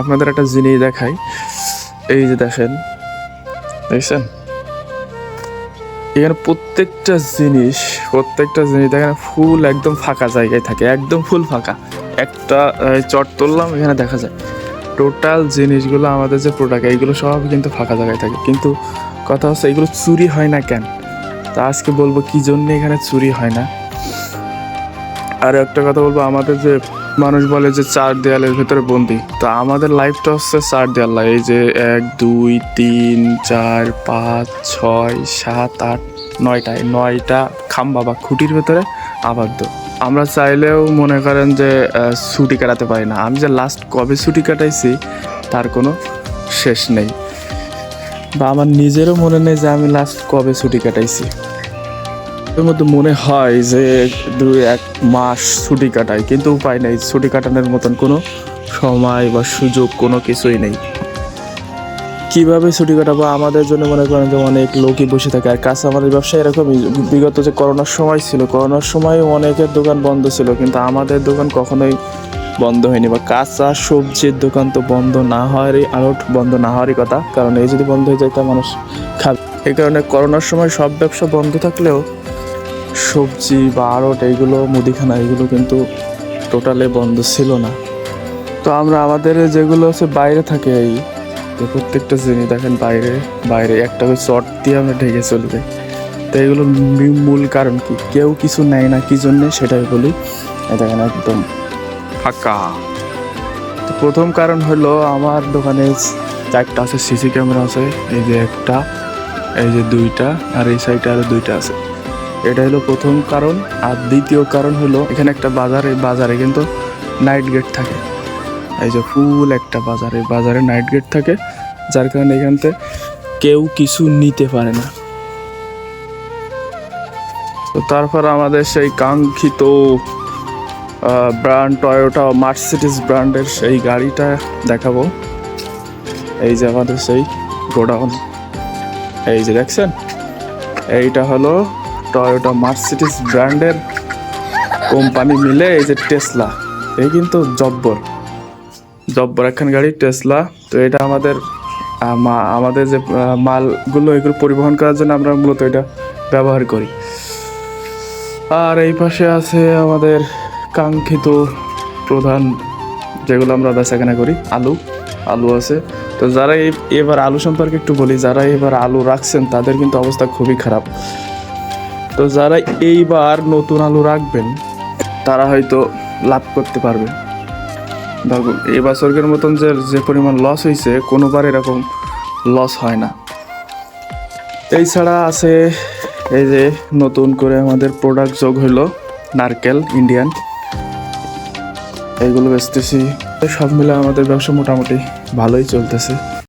আপনাদের একটা জিনিস দেখাই। এই যে দেখেন, দেখছেন? এখানে প্রত্যেকটা জিনিস প্রত্যেকটা জিনিস দেখেন, ফুল একদম ফাঁকা জায়গায় থাকে, একদম ফুল ফাঁকা। একটা চট তুললাম, এখানে দেখা যায়। টোটাল জিনিসগুলো আমাদের যে প্রোডাক্ট এইগুলো সব কিন্তু ফাঁকা জায়গায় থাকে। কিন্তু কথা হচ্ছে, এগুলো চুরি হয় না কেন? তা আজকে বলব, কি জন্য এখানে চুরি হয় না? আর একটা কথা বলব, আমাদের যে মানুষ বলে যে চার দেয়ালের ভেতরে বন্দি। তো আমাদের লাইফটা হচ্ছে চার দেয়াল। এই যে এক, দুই, তিন, চার, পাঁচ, ছয়, সাত, আট, নয়টা। নয়টা খাম্বা বা খুঁটির ভেতরে আবদ্ধ। আমরা চাইলেও মনে করেন যে ছুটি কাটাতে পারি না। আমি যে লাস্ট কবে ছুটি কাটাইছি, তার কোনো শেষ নেই। বা আমার নিজেরও মনে নেই যে আমি লাস্ট কবে ছুটি কাটাইছি। এর মধ্যে মনে হয় যে দুই এক মাস ছুটি কাটাই কিন্তু উপায় নেই। ছুটি কাটানোর মতন কোনো সময় বা সুযোগ কোনো কিছুই নেই। কীভাবে ছুটি কাটাবো? আমাদের জন্য মনে করেন যে অনেক লোকই বসে থাকে। আর কাঁচামালের ব্যবসা এরকমই। বিগত যে করোনার সময় ছিল, করোনার সময় অনেকের দোকান বন্ধ ছিল, কিন্তু আমাদের দোকান কখনোই বন্ধ হয়নি বা কাঁচা সবজির দোকান তো বন্ধ না হওয়ারই আরও বন্ধ না হওয়ারই কথা। কারণ এই যদি বন্ধ হয়ে যায়, তা মানুষ খাবে। এই কারণে করোনার সময় সব ব্যবসা বন্ধ থাকলেও সবজি বা আড়ট এইগুলো, মুদিখানা এগুলো কিন্তু টোটালে বন্ধ ছিল না। তো আমরা আমাদের যেগুলো হচ্ছে বাইরে থাকে এই প্রত্যেকটা জিনিস, দেখেন বাইরে বাইরে একটা করে চট দিয়ে আমরা ঢেকে চলে যাই। তো এগুলো মূল কারণ কি? কেউ কিছু নেয় না, কি জন্যে? সেটাই বলি। দেখেন একদম ফাঁকা। তো প্রথম কারণ হলো আমার দোকানে চারটা আছে, সিসি ক্যামেরা আছে, এই যে একটা, এই যে দুইটা, আর এই সাইডে আরও দুইটা আছে। এটা হলো প্রথম কারণ, আর দ্বিতীয় কারণ হলো এখানে একটা বাজারে বাজারে কিন্তু নাইট গেট থাকে। এই যে ফুল একটা বাজারে বাজারে নাইট গেট থাকে, যার কারণে এখানতে কেউ কিছু নিতে পারে না। তো তারপর আমাদের সেই কাঙ্ক্ষিত ব্র্যান্ড টয়োটা মার্সিডিস ব্র্যান্ডের সেই গাড়িটা দেখাবো। এই যে আমাদের সেই গোডাউন। এই যে দেখছেন? এইটা হলো টয়োটা মার্সিডিস ব্র্যান্ডের কোম্পানি মিলে এই যে টেসলা এই কিন্তু জব্বর। জব্বর একখান গাড়ি টেসলা তো এটা আমাদের আমাদের যে মালগুলো এগুলো পরিবহন করার জন্য আমরা মূলত এটা ব্যবহার করি। আর এই পাশে আছে আমাদের কাঙ্ক্ষিত প্রধান যেগুলো আমরা বেচাকেনা করি, আলু। আলু আছে। তো যারা এবার আলু সম্পর্কে একটু বলি, যারা এবার আলু রাখছেন, তাদের কিন্তু অবস্থা খুবই খারাপ। তো যারা এইবার নতুন আলু রাখবেন, তারা হয়তো লাভ করতে পারবে। দেখুন এই বছরের মতন যে যে পরিমাণ লস হয়েছে কোনোবার এরকম লস হয় না। এছাড়া আছে এই যে নতুন করে আমাদের প্রোডাক্ট যোগ হলো নারকেল ইন্ডিয়ান এইগুলো বেচতেছি। সব মিলে আমাদের ব্যবসা মোটামুটি ভালোই চলতেছে।